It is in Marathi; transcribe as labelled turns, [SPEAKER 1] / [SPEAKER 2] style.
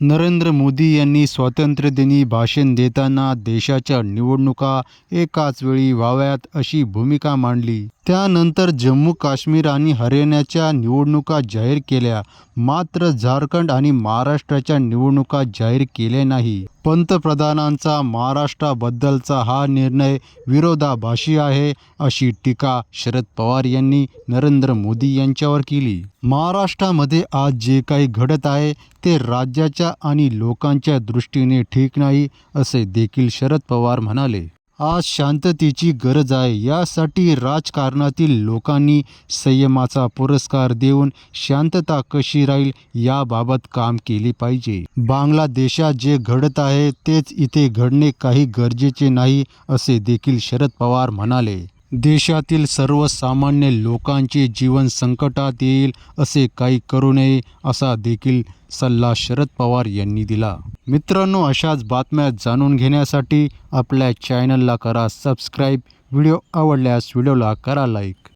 [SPEAKER 1] नरेंद्र मोदी यांनी स्वातंत्र्यदिनी भाषण देताना देशाच्या निवडणुका एकाच वेळी व्हाव्यात अशी भूमिका मांडली. त्यानंतर जम्मू काश्मीर आणि हरियाणाच्या निवडणुका जाहीर केल्या. मात्र झारखंड आणि महाराष्ट्राच्या निवडणुका जाहीर केल्या नाही. पंतप्रधानांचा महाराष्ट्राबद्दलचा हा निर्णय विरोधाभाषी आहे अशी टीका शरद पवार यांनी नरेंद्र मोदी यांच्यावर केली. महाराष्ट्रामध्ये आज जे काही घडत आहे ते राज्याच्या आणि लोकांच्या दृष्टीने ठीक नाही असे देखील शरद पवार म्हणाले. आज शांततेची गरज आहे. यासाठी राजकारणातील लोकांनी संयमाचा पुरस्कार देऊन शांतता कशी राहील याबाबत काम केले पाहिजे. बांगलादेशात जे घडत आहे तेच इथे घडणे काही गरजेचे नाही असे देखील शरद पवार म्हणाले. देशातील सर्वसामान्य लोकांचे जीवन संकटात येईल असे काही करू नये असा देखील सल्ला शरद पवार यांनी दिला. मित्रांनो अशाच बातम्या जाणून घेण्यासाठी आपल्या चॅनलला करा सबस्क्राईब व्हिडिओ आवडल्यास व्हिडिओला करा लाईक